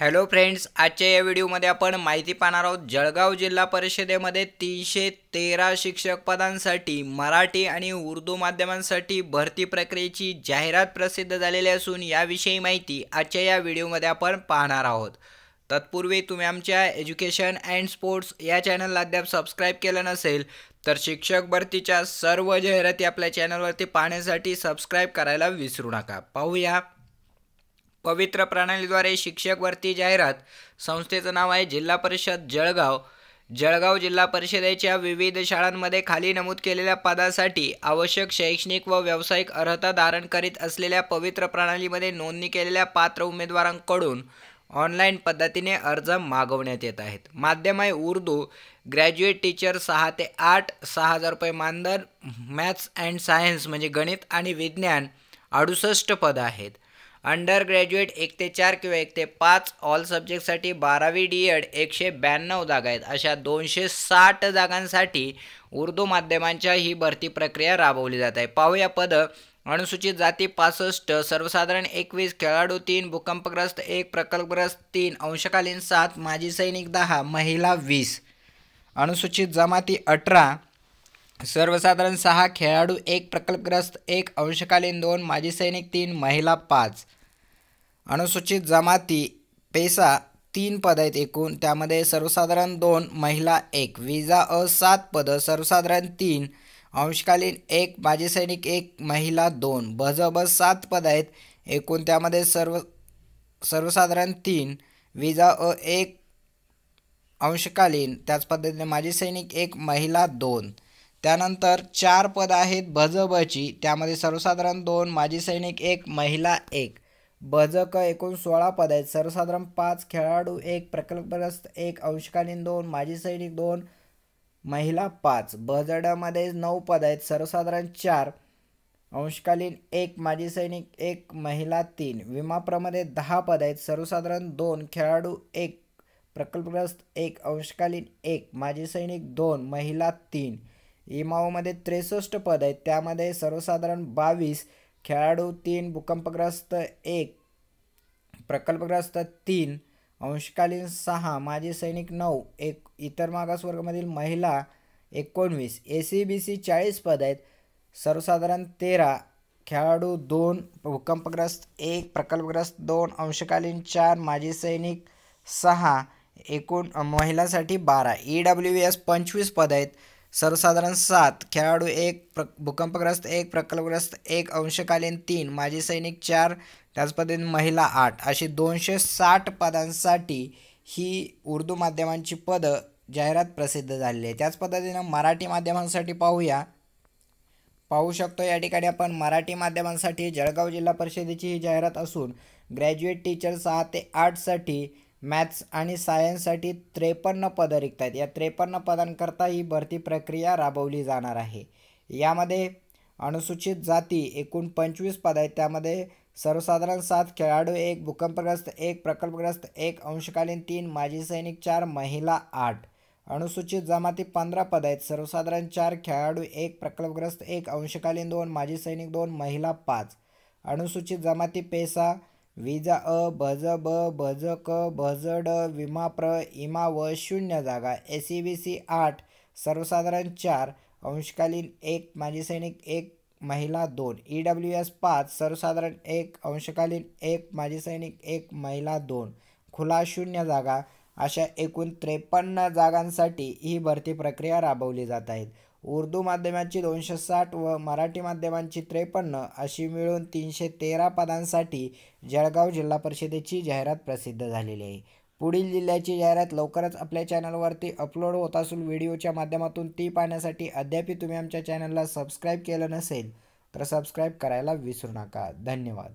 Hello friends आजच्या या व्हिडिओमध्ये आपण माहिती पाहणार आहोत जळगाव जिल्हा परिषदेमध्ये तीनशे तेरा शिक्षक पदांसाठी मराठी आणि उर्दू माध्यमांसाठी भरती प्रक्रियेची जाहिरात प्रसिद्ध झालेली असून याविषयी माहिती आजच्या या व्हिडिओमध्ये आपण पाहणार आहोत. तत्पूर्वी तुम्ही आमच्या एज्युकेशन अँड स्पोर्ट्स या चॅनलला अद्याप सबस्क्राईब केलं नसेल तर शिक्षक भरतीच्या सर्व जाहिराती आपल्या चॅनलवरती पाहण्यासाठी सबस्क्राईब करायला विसरू नका. पाहूया. पवित्र प्रणालीद्वारे शिक्षक भरती जाहिरात. संस्थेचं नाव आहे जिल्हा परिषद जळगाव. जळगाव जिल्हा परिषदेच्या विविध शाळांमध्ये खाली नमूद केलेल्या पदासाठी आवश्यक शैक्षणिक व व्यावसायिक अर्हता धारण करीत असलेल्या पवित्र प्रणालीमध्ये नोंदणी केलेल्या पात्र उमेदवारांकडून ऑनलाईन पद्धतीने अर्ज मागवण्यात येत आहेत. माध्यम आहे उर्दू. ग्रॅज्युएट टीचर सहा ते आठ सहा हजार रुपये मानधन मॅथ्स अँड सायन्स म्हणजे गणित आणि विज्ञान अडुसष्ट पदं आहेत. अंडर ग्रॅज्युएट एक ते चार किंवा एक ते पाच ऑल सब्जेक्टसाठी बारावी डी एड एकशे ब्याण्णव जागा आहेत. अशा दोनशे साठ जागांसाठी उर्दू माध्यमांच्या ही भरती प्रक्रिया राबवली जात आहे. पाहूया पद. अनुसूचित जाती पासष्ट सर्वसाधारण एकवीस खेळाडू तीन भूकंपग्रस्त एक प्रकल्पग्रस्त तीन अंशकालीन सात माजी सैनिक दहा महिला वीस. अनुसूचित जमाती अठरा सर्वसाधारण सहा खेळाडू एक प्रकल्पग्रस्त एक अंशकालीन दोन माजी सैनिक तीन महिला पाच. अनुसूचित जमाती पेसा तीन पद आहेत एकूण त्यामध्ये सर्वसाधारण दोन महिला एक. विजा अ सात पदं सर्वसाधारण तीन अंशकालीन एक माजी सैनिक एक महिला दोन. बज ब सात पद आहेत एकूण त्यामध्ये सर्व सर्वसाधारण तीन विजा अ एक अंशकालीन त्याच पद्धतीने माजी सैनिक एक महिला दोन. त्यानंतर चार पद आहेत भजबची त्यामध्ये सर्वसाधारण दोन माजी सैनिक एक महिला एक. भजक एकूण सोळा पद आहेत. सर्वसाधारण पाच खेळाडू एक प्रकल्पग्रस्त एक अंशकालीन दोन माजी सैनिक दोन महिला पाच. बजडमध्ये नऊ पद आहेत. सर्वसाधारण चार अंशकालीन एक माजी सैनिक एक महिला तीन. विमाप्रमध्ये दहा पद आहेत. सर्वसाधारण दोन खेळाडू एक प्रकल्पग्रस्त एक अंशकालीन एक माजी सैनिक दोन महिला तीन. इमाओमध्ये त्रेसष्ट पद आहेत. त्यामध्ये सर्वसाधारण बावीस खेळाडू तीन भूकंपग्रस्त एक प्रकल्पग्रस्त तीन अंशकालीन सहा माजी सैनिक नऊ एक इतर मागासवर्गामधील महिला एकोणवीस. ए सी बी सी चाळीस पद आहेत. सर्वसाधारण तेरा खेळाडू दोन भूकंपग्रस्त एक प्रकल्पग्रस्त दोन अंशकालीन चार माजी सैनिक सहा एकूण महिलांसाठी बारा. ई डब्ल्यू एस पंचवीस पद आहेत. सर्वसाधारण सात खेळाडू एक प्र भूकंपग्रस्त एक प्रकल्पग्रस्त एक अंशकालीन तीन माजी सैनिक चार त्याच पद्धतीने महिला आठ अशी दोनशे साठ पदांसाठी ही उर्दू माध्यमांची पदं जाहिरात प्रसिद्ध झालेली आहे त्याच पद्धतीनं मराठी माध्यमांसाठी पाहूया. पाहू शकतो या ठिकाणी आपण मराठी माध्यमांसाठी जळगाव जिल्हा परिषदेची ही जाहिरात असून ग्रॅज्युएट टीचर सहा ते आठसाठी मॅथ्स आणि सायन्ससाठी त्रेपन्न पदं रिक्त आहेत या त्रेपन्न पदांकरता ही भरती प्रक्रिया राबवली जाणार आहे. यामध्ये अनुसूचित जाती एकूण पंचवीस पद आहेत. त्यामध्ये सर्वसाधारण सात खेळाडू एक भूकंपग्रस्त एक प्रकल्पग्रस्त एक अंशकालीन तीन माजी सैनिक चार महिला आठ. अनुसूचित जमाती पंधरा पद आहेत. सर्वसाधारण चार खेळाडू एक प्रकल्पग्रस्त एक अंशकालीन दोन माजी सैनिक दोन महिला पाच. अनुसूचित जमाती पेसा विजा अ भज ब भज क भज ड विमा प्र इमा व शून्य जागा. ए सी बी सी आठ सर्वसाधारण चार अंशकालीन एक माजी सैनिक एक महिला दोन. ई डब्ल्यू एस पाच सर्वसाधारण एक अंशकालीन एक माजी सैनिक एक महिला दोन. खुला शून्य जागा. अशा एकूण त्रेपन्न जागांसाठी ही भरती प्रक्रिया राबवली जात आहेत उर्दू माध्यमांची दोनशे साठ व मराठी माध्यमांची त्रेपन्न अशी मिळून तीनशे तेरा पदांसाठी जळगाव जिल्हा परिषदेची जाहिरात प्रसिद्ध झालेली आहे. पुढील जिल्ह्याची जाहिरात लवकरच आपल्या चॅनलवरती अपलोड होत असून व्हिडिओच्या माध्यमातून ती पाहण्यासाठी अद्याप तुम्ही आमच्या चॅनलला सबस्क्राईब केलं नसेल तर सबस्क्राईब करायला विसरू नका. धन्यवाद.